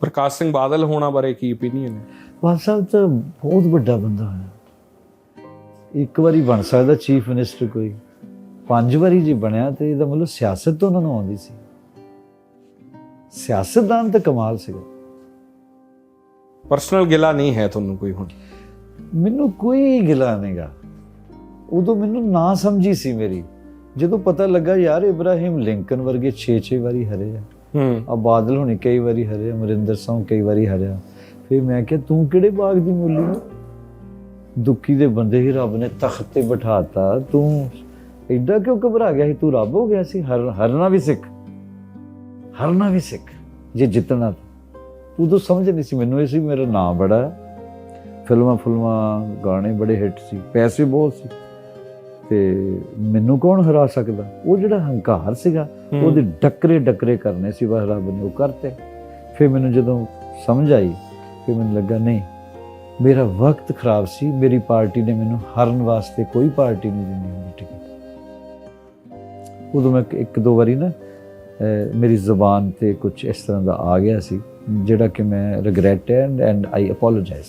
ਪ੍ਰਕਾਸ਼ ਸਿੰਘ ਬਾਦਲ ਹੋਣਾ ਬਾਰੇ ਕੀ opinion ਹੈ? ਬਾਦ ਸਾਹਿਬ ਤਾਂ ਬਹੁਤ ਵੱਡਾ ਬੰਦਾ ਹੈ ਇੱਕ ਵਾਰੀ ਬਣ ਸਕਦਾ ਚੀਫ ਮਿਨਿਸਟਰ ਕੋਈ। ਪੰਜ ਵਾਰੀ ਜੇ ਬਣਿਆ ਤੇ ਇਹਦਾ ਮਤਲਬ ਸਿਆਸਤ ਤਾਂ ਉਹਨਾਂ ਨੂੰ ਆਉਂਦੀ ਸੀ। ਸਿਆਸਤਦਾਨ ਤਾਂ ਕਮਾਲ ਸੀਗਾ। ਪਰਸਨਲ ਗਿਲਾ ਨਹੀਂ ਹੈ ਤੁਹਾਨੂੰ ਕੋਈ ਹੁਣ? ਮੈਨੂੰ ਕੋਈ ਗਿਲਾ ਨਹੀਂਗਾ। ਉਦੋਂ ਮੈਨੂੰ ਨਾ ਸਮਝੀ ਸੀ ਮੇਰੀ। ਜਦੋਂ ਪਤਾ ਲੱਗਾ ਯਾਰ ਇਬਰਾਹਿਮ ਲਿੰਕਨ ਵਰਗੇ 6-6 ਵਾਰੀ ਹਰੇ ਆ। ਹੂੰ। ਆ ਬਾਦਲ ਹੁਣੇ ਕਈ ਵਾਰੀ ਹਰੇ, ਅਮਰਿੰਦਰ ਸਿੰਘ ਕਈ ਵਾਰੀ ਹਰਿਆ। ਫਿਰ ਮੈਂ ਕਿਹਾ, ਤੂੰ ਕਿਹੜੇ ਬਾਗ ਦੀ ਮੂਲੀ ਹੈ ਦੁੱਖੀ ਦੇ ਬੰਦੇ ਹੀ ਰੱਬ ਨੇ ਤਖਤ ਤੇ ਬਿਠਾਤਾ। ਤੂੰ ਐਡਾ ਕਿਉਂ ਘਬਰਾ ਗਿਆ ਸੀ? ਤੂੰ ਰੱਬ ਹੋ ਗਿਆ ਸੀ। ਹਰ, ਹਰਨਾ ਵੀ ਸਿੱਖ। ਹਰਨਾ ਵੀ ਸਿੱਖ। ਜੇ ਜਿੱਤਣਾ ਤਾਂ। ਉਦੋਂ ਸਮਝ ਨਹੀਂ ਸੀ ਮੈਨੂੰ ਇਹ ਸੀ, ਮੇਰਾ ਨਾਮ ਬੜਾ। ਫਿਲਮਾਂ ਫੁਲਮਾਂ ਗਾਣੇ ਬੜੇ ਹਿੱਟ ਸੀ। ਪੈਸੇ ਬਹੁਤ ਸੀ। ਤੇ ਮੈਨੂੰ ਕੌਣ ਹਰਾ ਸਕਦਾ? ਉਹ ਜਿਹੜਾ ਹੰਕਾਰ ਸੀਗਾ। ਉਹਦੇ ਡੱਕਰੇ ਡੱਕਰੇ ਕਰਨੇ ਸੀ ਬਸ ਰੱਬ ਨੇ ਉਹ ਕਰਤੇ। ਫਿਰ ਮੈਨੂੰ ਜਦੋਂ ਸਮਝ ਆਈ ਫਿਰ ਮੈਨੂੰ ਲੱਗਾ ਨਹੀਂ ਮੇਰਾ ਵਕਤ ਖਰਾਬ ਸੀ ਮੇਰੀ ਪਾਰਟੀ ਨੇ ਮੈਨੂੰ ਹਰਨ ਵਾਸਤੇ ਕੋਈ ਪਾਰਟੀ ਨਹੀਂ ਦਿੰਦੀ ਹੁੰਦੀ ਟਿਕਟ ਉਦੋਂ ਮੈਂ ਇੱਕ- ਦੋ ਵਾਰੀ ਨਾ ਮੇਰੀ ਜ਼ੁਬਾਨ ਤੇ ਕੁਝ ਇਸ ਤਰ੍ਹਾਂ ਦਾ ਆ ਗਿਆ ਸੀ ਜਿਹੜਾ ਕਿ ਮੈਂ regret and and I apologise